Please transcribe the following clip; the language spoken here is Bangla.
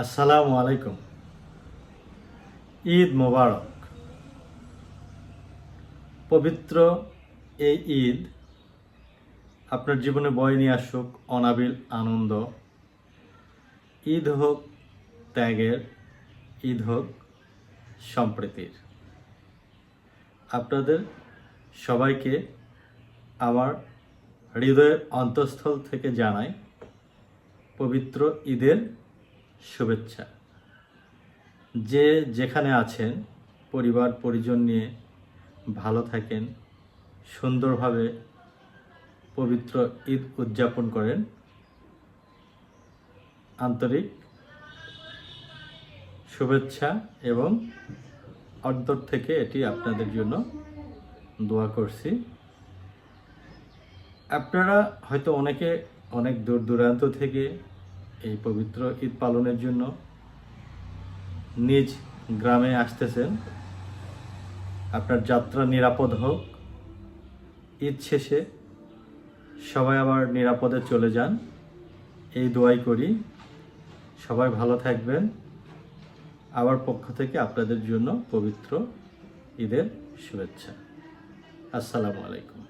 আসসালামু আলাইকুম। ঈদ মোবারক। পবিত্র এই ঈদ আপনার জীবনে বয়ে নিয়ে আসুক অনাবিল আনন্দ। ঈদ হোক ত্যাগের, ঈদ হোক সম্প্রীতির। আপনাদের সবাইকে আমার হৃদয়ের অন্তঃস্থল থেকে জানাই পবিত্র ঈদের শুভেচ্ছা। যে যেখানে আছেন, পরিবার, পরিজন নিয়ে ভালো থাকেন, সুন্দরভাবে পবিত্র ঈদ উদযাপন করেন, আন্তরিক শুভেচ্ছা এবং অন্তর থেকে এটি আপনাদের জন্য দোয়া করছি। আপনারা হয়তো অনেকে অনেক দূর দূরান্ত থেকে এই পবিত্র ঈদ পালনের জন্য নিজ গ্রামে আসতেছেন। আপনার যাত্রা নিরাপদ হোক। ঈদ শেষে সবাই আবার নিরাপদে চলে যান। এই দোয়াই করি। সবাই ভালো থাকবেন। আমার পক্ষ থেকে আপনাদের জন্য পবিত্র ঈদের শুভেচ্ছা। আসসালামু আলাইকুম।